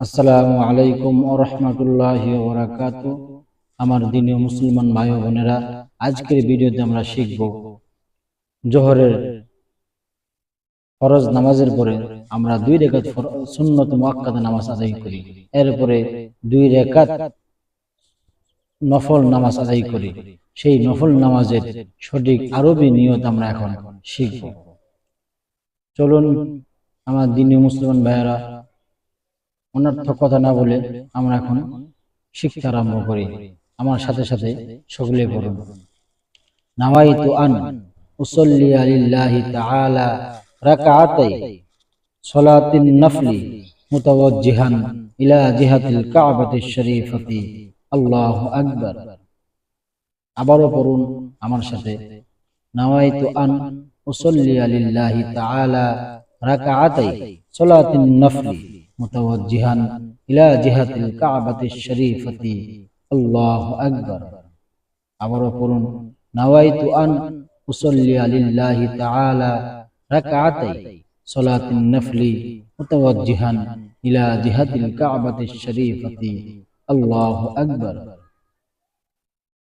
আসসালামু আলাইকুম ও রহমতুল্লাহ ওবরাকাত আমার দিনীয় মুসলমান ভাই বোনেরা, আজকের ভিডিওতে আমরা শিখব জোহরের ফরজ নামাজের পরে আমরা দুই রেখাত সুন্নত মুআক্কাদ নামাজ আদায় করি। এরপরে দুই রেখাত নফল নামাজ আদায় করি। সেই নফল নামাজের সঠিক আরবি নিয়ত আমরা এখন শিখব। চলুন, আমার দিনীয় মুসলমান ভাইয়েরা অনর্থ কথা না বলে আমরা এখন শিখতে আরম্ভ করি। আমার সাথে সাথে সকলে পড়ুন। নাওয়াইতু আন উসাল্লি আলিল্লাহি তাআলা রাকাতাই সালাতিন নফলি মুতাওয়াজ্জিহান ইলা জিহাতিল কাবাতিশ শরীফাতি। আল্লাহু আকবার। আবারও পড়ুন আমার সাথে। নাওয়াইতু আন উসাল্লি আলিল্লাহি তাআলা রাকাতাই সালাতিন নফলি। মুতাওয়াজ্জিহান ইলা জিহাতিল কাবাতিশ শরীফতি। আল্লাহু আকবার। আবারও পড়ুন, নাওয়াইতু আন উসাল্লিয়া লিল্লাহি তাআলা রাকাতাই সালাতিন নফলি মুতাওয়াজ্জিহান ইলা জিহাতিল কাবাতিশ শরীফতি। আল্লাহু আকবার।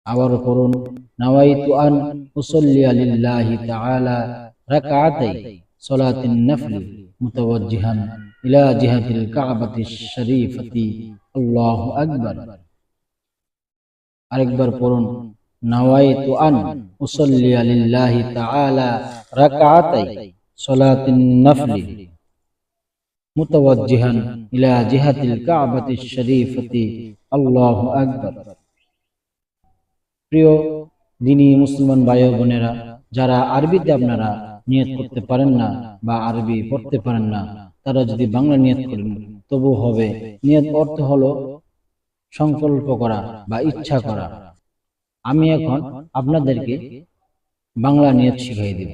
আবারও পড়ুন, নাওয়াইতু আন উসাল্লিয়া লিল্লাহি তাআলা রাকাতাই সালাতিন নফলি মুতাওয়াজ্জিহান আরেকবার পড়ুন প্রিয় দিনী মুসলমান ভাই বোনেরা, যারা আরবিতে আপনারা নিয়ত করতে পারেন না বা আরবি পড়তে পারেন না তারা যদি বাংলা নিয়ত করেন, তবু হবে। নিয়ত অর্থ হলো সংকল্প করা বা ইচ্ছা করা। আমি এখন আপনাদেরকে বাংলা নিয়ত শিখাই দেব।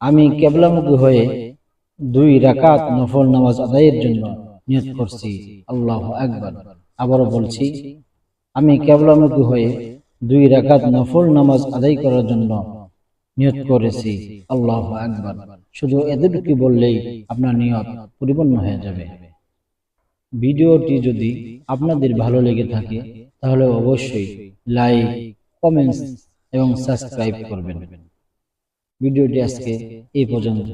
আমি কেবলামুখী হয়ে দুই রাকাত নফল নামাজ আদায়ের জন্য নিয়ত করছি। আল্লাহ একবার আবারও বলছি, আমি কেবলামুখী হয়ে দুই রাকাত নফল নামাজ আদায় করার জন্য নিয়ত করেছি। আল্লাহ একবার শুধু এতটুকু বললেই আপনার নিয়ত পরিপূর্ণ হয়ে যাবে। ভিডিওটি যদি আপনাদের ভালো লেগে থাকে, তাহলে অবশ্যই লাইক, কমেন্টস এবং সাবস্ক্রাইব করবেন। ভিডিওটি আজকে এই পর্যন্ত।